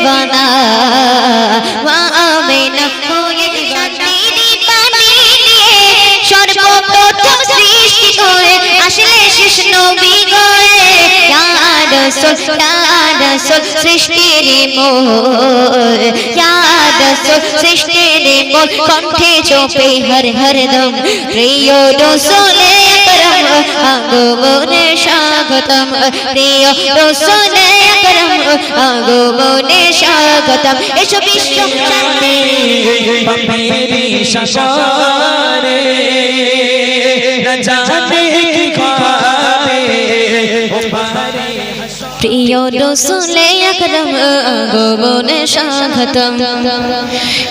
দিবানা মা আমেনা হয়ে দিবানা পানি দিয়ে সর্বপ্রথম সৃষ্টি করে আসলে শেষ নবী গয়ে ইয়া রাসূল ইয়া রাসূল সৃষ্টির মোর কণ্ঠে চোপে হর হর প্রিয় রসুলে স্বাগতম। প্রিয় রসুল আকরম আগমনে স্বাগতম। এসো বিশ্ব শান্তি। পাপেরি শাসনে রাজাতে প্রিয় রসুলে আকরম আগমনে স্বাগতম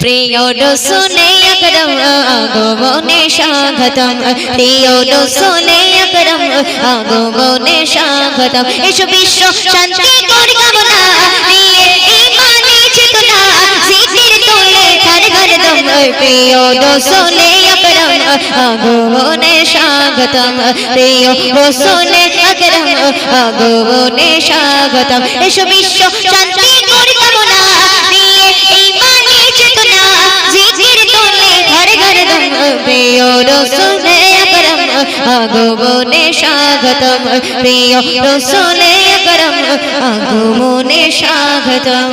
প্রিয় রসুলে আকরম আগমনে স্বাগতম প্রিয় রসুলে আকরম আগমনে স্বাগতম এসো বিশ্ব শান্তি কর কামনা প্রিয় রসুলে আকরম আগমনে স্বাগতম প্রিয় রসুলে আগমনে স্বাগতম। এসো বিশ্ব শান্তি কর কামনা নিয়ে ইমানি চেতনা জিকির তোলে ঘর ঘর দম। প্রিয় রসুলে আকরম স্বাগতম। প্রিয় রসুলে স্বাগতম।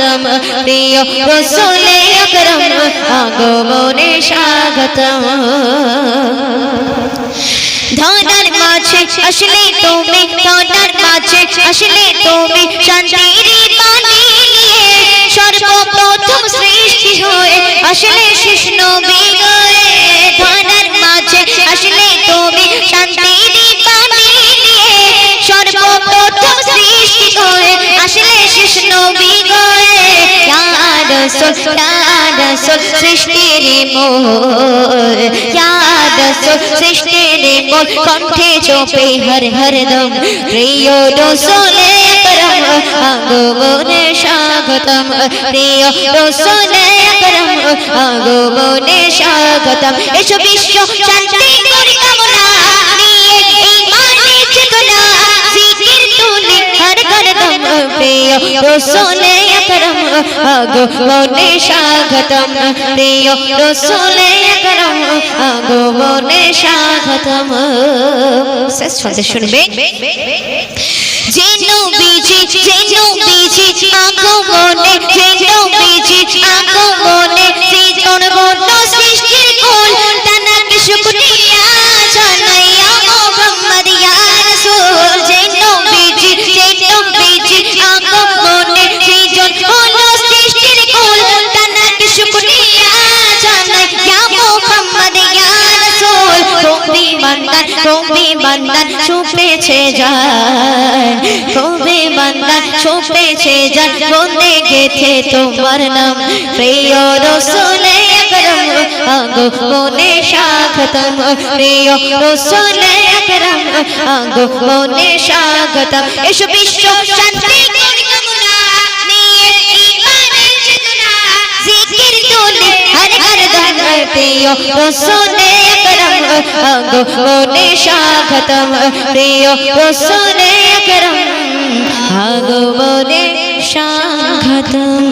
স্বাগতম প্রিয় রসুলে করম আগমনে স্বাগতম। ধনার মাঝে আসলে তুমি ধনার মাঝে আসলে তুমি রাসূল রাসূল সৃষ্টির মোর। রাসূল সৃষ্টির মোর। কণ্ঠে চোপে হর হর দম। প্রিয় রসুলে করম আগমনে স্বাগতম। প্রিয় রসুলে করম আগমনে স্বাগতম। এসো বিশ্ব শান্তি প্রিয় রসুলে করম আগমনে স্বাগতম, প্রিয় রসুলে করম আগমনে স্বাগতম। শেষ ছন্দে শুনবে। জেনো বিজি জেনো বিজি আগমনে জেনো বিজি আগমনে সৃজন তুমি বান্দার ছুপেছে যায় তুমি বান্দার ছুপেছে যায়, বন্দে গেছে তোমার নাম। প্রিয় রসুলে আকরম আগো মনে স্বাগতম। প্রিয় রসুলে আকরম আগো মনে স্বাগতম। এসো বিশ্ব শান্তি প্রিয় রসুলে আকরম আগো মনে স্বাগতম প্রিয় রসুলে আকরম আগো মনে স্বাগতম।